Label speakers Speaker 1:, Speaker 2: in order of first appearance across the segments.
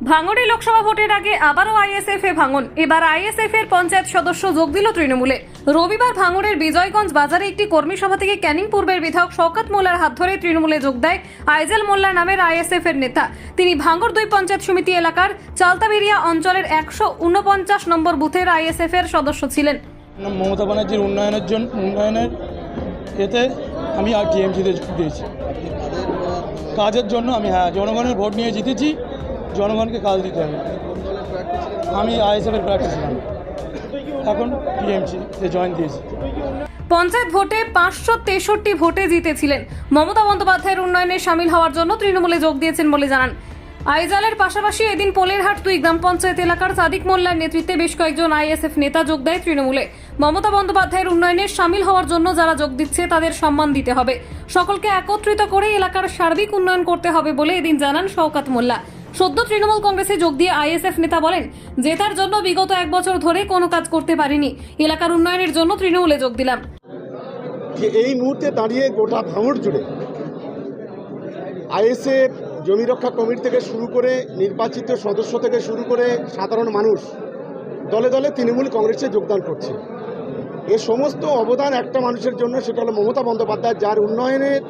Speaker 1: ভাঙড়ে লোকসভা ভোটের আগে আবারও আইএসএফ এ ভাঙন। এবার আইএসএফ এর পঞ্চায়েত সদস্য যোগ দিল তৃণমূলে। রবিবার ভাঙড়ের বিজয়গঞ্জ বাজারে একটি কর্মী সভা থেকে ক্যানিং পূর্বের বিধায়ক শওকত মোল্লার হাত ধরে তৃণমূলে যোগ দেয় আইজেল মোল্লা নামের আইএসএফ এর নেতা। তিনি ভাঙড় দুই পঞ্চায়েত সমিতি এলাকার চালতাবেরিয়া অঞ্চলের একশো উনপঞ্চাশ নম্বর বুথের আইএসএফ এর সদস্য ছিলেন।
Speaker 2: মমতা ব্যানার্জির উন্নয়নের জন্য উন্নয়নের এতে আমি আর টিএমসিতে যোগ দিয়েছি। কাজের জন্য আমি হ্যাঁ জনগণের ভোট নিয়ে জিতেছি। জনগণকে কাজ দিতে হবে। আমি আইএসএফের প্রার্থী ছিলাম। এখন টিএমসিতে জয়েন দিয়েছি।
Speaker 1: পঞ্চায়েত ভোটে পাঁচশো তেষট্টি ভোটে জিতেছিলেন। মমতা বন্দ্যোপাধ্যায়ের উন্নয়নে সামিল হওয়ার জন্য তৃণমূলে যোগ দিয়েছেন বলে জানান। আইজালের পাশাপাশি এদিন পোলেরহাট দুই গ্রাম পঞ্চায়েত এলাকার সাদিক মোল্লার নেতৃত্বে বেশ কয়েকজন আইএসএফ নেতা যোগ দেয় তৃণমূলে। মমতা বন্দ্যোপাধ্যায়ের উন্নয়নে সামিল হওয়ার জন্য যারা যোগ দিচ্ছে তাদের সম্মান দিতে হবে। সকলকে একত্রিত করে এলাকার সার্বিক উন্নয়ন করতে হবে বলে এদিন জানান শওকাত মোল্লা। সদ্য তৃণমূল কংগ্রেসে যোগ দিয়ে আইএসএফ নেতা বলেন, জেতার জন্য বিগত এক বছর ধরে কোনো কাজ করতে পারিনি। এলাকার উন্নয়নের জন্য তৃণমূলে যোগ দিলাম।
Speaker 3: এই মুহূর্তে দাঁড়িয়ে গোটা ভাঙড় জুড়ে আইএসএফ জমি রক্ষা কমিটি থেকে শুরু করে নির্বাচিত সদস্য থেকে শুরু করে সাধারণ মানুষ দলে দলে তৃণমূল কংগ্রেসে যোগদান করছে। এ সমস্ত অবদান একটা মানুষের জন্য, সেটা হলো মমতা বন্দ্যোপাধ্যায়, যার উন্নয়নের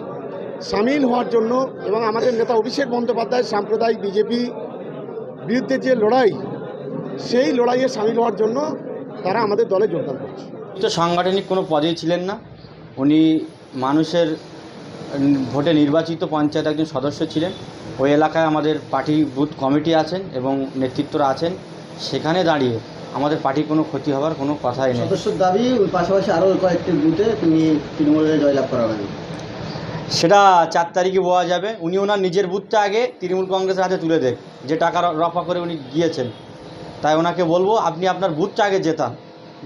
Speaker 3: সামিল হওয়ার জন্য এবং আমাদের নেতা অভিষেক বন্দ্যোপাধ্যায় সাম্প্রদায়িক বিজেপি বিরুদ্ধে যে লড়াই সেই লড়াইয়ে সামিল হওয়ার জন্য তারা আমাদের দলে যোগদান করছে।
Speaker 4: তো সাংগঠনিক কোনো পদেই ছিলেন না। উনি মানুষের ভোটে নির্বাচিত পঞ্চায়েত একজন সদস্য ছিলেন। ওই এলাকায় আমাদের পার্টি বুথ কমিটি আছেন এবং নেতৃত্বরা আছেন। সেখানে দাঁড়িয়ে আমাদের পার্টির কোনো ক্ষতি হওয়ার কোনো কথাই নেই।
Speaker 5: সদস্যর দাবি পাশাপাশি আরও কয়েকটি বুথে তিনি তৃণমূলের জয়লাভ করাবেন
Speaker 4: সেটা চার তারিখে বোয়া যাবে। উনি ওনার নিজের বুথটা আগে তৃণমূল কংগ্রেসের হাতে তুলে দেন যে টাকা রফা করে উনি গিয়েছেন। তাই ওনাকে বলব, আপনি আপনার বুথটা আগে জেতান,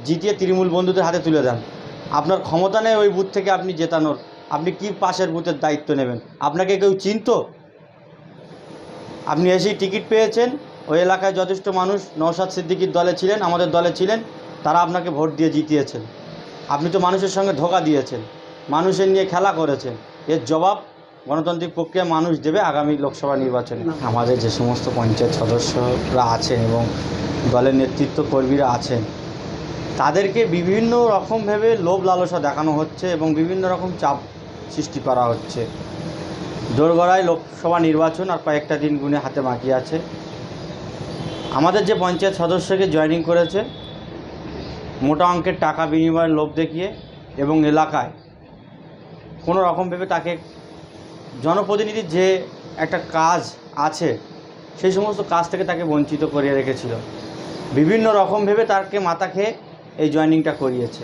Speaker 4: জিতিয়ে তৃণমূল বন্ধুদের হাতে তুলে দেন। আপনার ক্ষমতা নেই ওই বুথ থেকে আপনি জেতানোর। আপনি কি পাশের বুথের দায়িত্ব নেবেন? আপনাকে কেউ চিনত? আপনি এসেই টিকিট পেয়েছেন, ওই এলাকায় যথেষ্ট মানুষ নৌসাদ সিদ্দিকির দলে ছিলেন, আমাদের দলে ছিলেন, তারা আপনাকে ভোট দিয়ে জিতিয়েছেন। আপনি তো মানুষের সঙ্গে ধোকা দিয়েছেন, মানুষের নিয়ে খেলা করেছেন। এর জবাব গণতান্ত্রিক প্রক্রিয়া মানুষ দেবে আগামী লোকসভা নির্বাচনে। আমাদের যে সমস্ত পঞ্চায়েত সদস্যরা আছেন এবং দলের নেতৃত্ব কর্মীরা আছেন, তাদেরকে বিভিন্ন রকমভাবে লোভ লালসা দেখানো হচ্ছে এবং বিভিন্ন রকম চাপ সৃষ্টি করা হচ্ছে। দোরগড়ায় লোকসভা নির্বাচন আর কয়েকটা দিন গুনে হাতে বাকি আছে। আমাদের যে পঞ্চায়েত সদস্যকে জয়েনিং করেছে, মোটা অঙ্কের টাকা বিনিময়ের লোভ দেখিয়ে এবং এলাকায় কোনো রকমভাবে তাকে জনপ্রতিনিধির যে একটা কাজ আছে, সেই সমস্ত কাজ থেকে তাকে বঞ্চিত করিয়ে রেখেছিল। বিভিন্ন রকম ভেবে তাকে মাথা খেয়ে এই জয়েনিংটা করিয়েছে।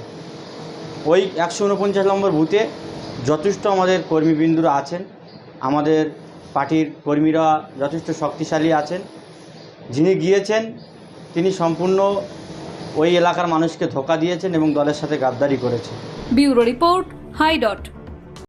Speaker 4: ওই একশো উনপঞ্চাশ নম্বর বুথে যথেষ্ট আমাদের কর্মীবৃন্দুরা আছেন, আমাদের পার্টির কর্মীরা যথেষ্ট শক্তিশালী আছেন। যিনি গিয়েছেন, তিনি সম্পূর্ণ ওই এলাকার মানুষকে ধোকা দিয়েছেন এবং দলের সাথে গাদ্দারি করেছেন।
Speaker 1: ব্যুরো রিপোর্ট হাই ডট।